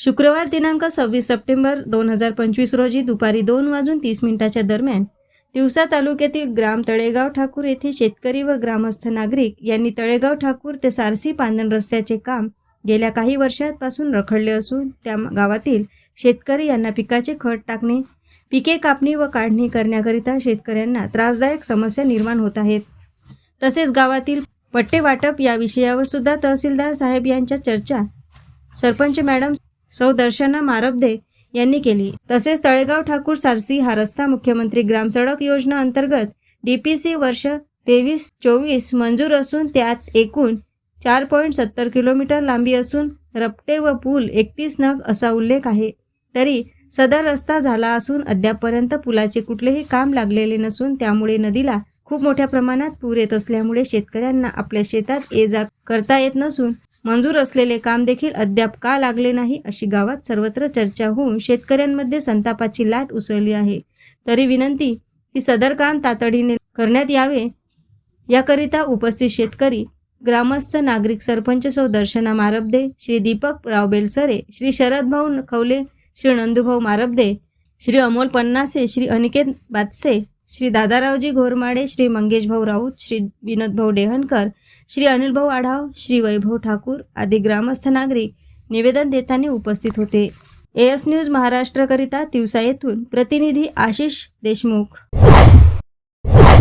शुक्रवार दिनांक सव्वीस सप्टेंबर दोन हजार पंचवीस रोजी दुपारी दोन वाजून तीस मिनिटाच्या दरम्यान तिवसा तालुक्यातील ग्राम तळेगाव ठाकूर येथे शेतकरी व ग्रामस्थ नागरिक यांनी तळेगाव ठाकूर ते सारसी पांदण रस्त्याचे काम गेल्या काही वर्षांपासून रखडले असून त्या गावातील शेतकरी यांना पिकाचे खत टाकणे पिके कापणी व काढणी करण्याकरिता शेतकऱ्यांना त्रासदायक समस्या निर्माण होत आहेत. तसेच गावातील पट्टे वाटप या विषयावर सुद्धा तहसीलदार साहेब यांच्या चर्चा. सरपंच मॅडम सौ दर्शना मारबदे यांनी केली. तसेच तळेगाव ठाकूर सारसी हा रस्ता मुख्यमंत्री ग्रामसडक योजना अंतर्गत डीपीसी वर्ष तेवीस चोवीस मंजूर असून त्यात एकूण चार पॉईंट सत्तर किलोमीटर लांबी असून रपटे व पूल एकतीस नग असा उल्लेख आहे. तरी सदर रस्ता झाला असून अद्यापपर्यंत पुलाचे कुठलेही काम लागलेले नसून त्यामुळे नदीला खूप मोठ्या प्रमाणात पूर येत असल्यामुळे शेतकऱ्यांना आपल्या शेतात ये जा करता येत नसून मंजूर असलेले काम देखील अद्याप का लागले नाही अशी गावात सर्वत्र चर्चा होऊन शेतकऱ्यांमध्ये संतापाची लाट उसळली आहे. तरी विनंती की सदर काम तातडीने करण्यात यावे. याकरिता उपस्थित शेतकरी ग्रामस्थ नागरिक सरपंच सौ दर्शना मारबदे श्री दीपक राव बेलसरे श्री शरदभाऊ खवले श्री नंदुभाऊ मारबदे श्री अमोल पन्नासे श्री अनिकेत बातसे श्री दादारावजी घोरमाडे श्री मंगेशभाऊ राऊत श्री विनोदभाऊ डेहनकर श्री अनिलभाऊ आढाव श्री वैभव ठाकूर आदी ग्रामस्थ नागरिक निवेदन देताना उपस्थित होते. एएस न्यूज महाराष्ट्रकरिता तिवसा येथून प्रतिनिधी आशिष देशमुख.